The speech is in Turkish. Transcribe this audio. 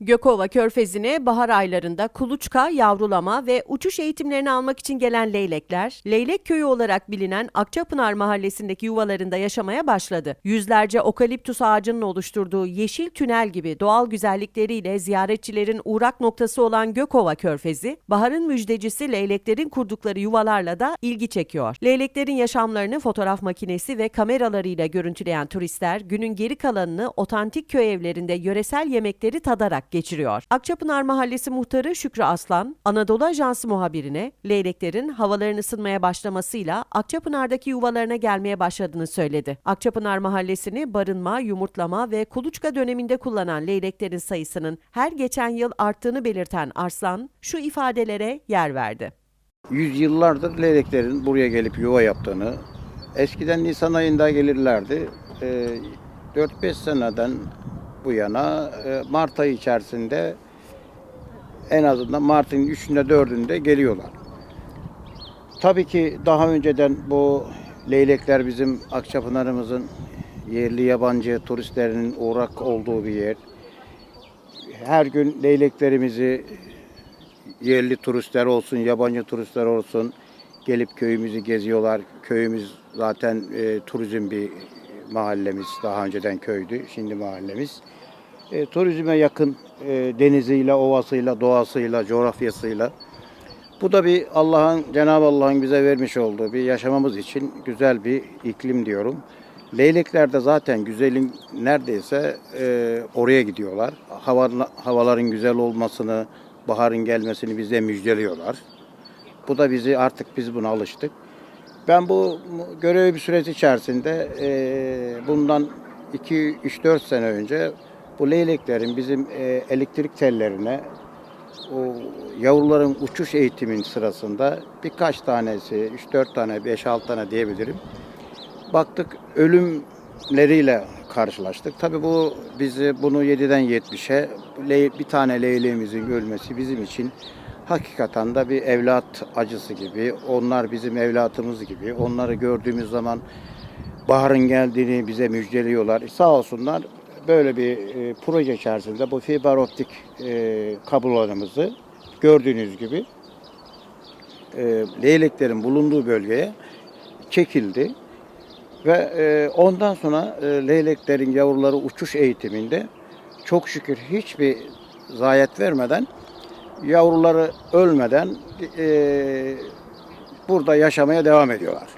Gökova Körfezi'ne bahar aylarında kuluçka, yavrulama ve uçuş eğitimlerini almak için gelen leylekler, Leylek Köyü olarak bilinen Akçapınar mahallesindeki yuvalarında yaşamaya başladı. Yüzlerce okaliptus ağacının oluşturduğu yeşil tünel gibi doğal güzellikleriyle ziyaretçilerin uğrak noktası olan Gökova Körfezi, baharın müjdecisi leyleklerin kurdukları yuvalarla da ilgi çekiyor. Leyleklerin yaşamlarını fotoğraf makinesi ve kameralarıyla görüntüleyen turistler günün geri kalanını otantik köy evlerinde yöresel yemekleri tadarak geçiriyor. Akçapınar Mahallesi muhtarı Şükrü Aslan, Anadolu Ajansı muhabirine leyleklerin havaların ısınmaya başlamasıyla Akçapınar'daki yuvalarına gelmeye başladığını söyledi. Akçapınar Mahallesi'ni barınma, yumurtlama ve kuluçka döneminde kullanan leyleklerin sayısının her geçen yıl arttığını belirten Arslan şu ifadelere yer verdi. Yüzyıllardır leyleklerin buraya gelip yuva yaptığını, eskiden Nisan ayında gelirlerdi. Ee, 4-5 seneden bu yana e, Mart ayı içerisinde en azından Mart'ın 3'ünde 4'ünde geliyorlar. Tabii ki daha önceden bu leylekler bizim Akçapınar'ımızın yerli yabancı turistlerinin uğrak olduğu bir yer. Her gün leyleklerimizi yerli turistler olsun, yabancı turistler olsun gelip köyümüzü geziyorlar. Köyümüz zaten e, turizm bir mahallemiz. Daha önceden köydü, şimdi mahallemiz. E, turizme yakın e, deniziyle, ovasıyla, doğasıyla, coğrafyasıyla. Bu da bir Allah'ın, Cenab-ı Allah'ın bize vermiş olduğu bir yaşamamız için güzel bir iklim diyorum. Leylekler de zaten güzelin neredeyse e, oraya gidiyorlar. Hava, havaların güzel olmasını, baharın gelmesini bize müjdeliyorlar. Bu da bizi artık biz buna alıştık. Ben bu görev bir süreci içerisinde e, bundan 2-3-4 sene önce bu leyleklerin bizim e, elektrik tellerine o yavruların uçuş eğitimin sırasında birkaç tanesi, 3-4 tane, 5-6 tane diyebilirim. Baktık ölümleriyle karşılaştık. Tabii bu bizi bunu 7'den 70'e le- bir tane leyleğimizin ölmesi bizim için hakikaten de bir evlat acısı gibi. Onlar bizim evlatımız gibi. Onları gördüğümüz zaman baharın geldiğini bize müjdeliyorlar. Sağ olsunlar böyle bir e, proje içerisinde bu fiber optik e, kablolarımızı gördüğünüz gibi e, leyleklerin bulunduğu bölgeye çekildi. Ve e, ondan sonra e, leyleklerin yavruları uçuş eğitiminde çok şükür hiçbir zayiat vermeden yavruları ölmeden e, burada yaşamaya devam ediyorlar.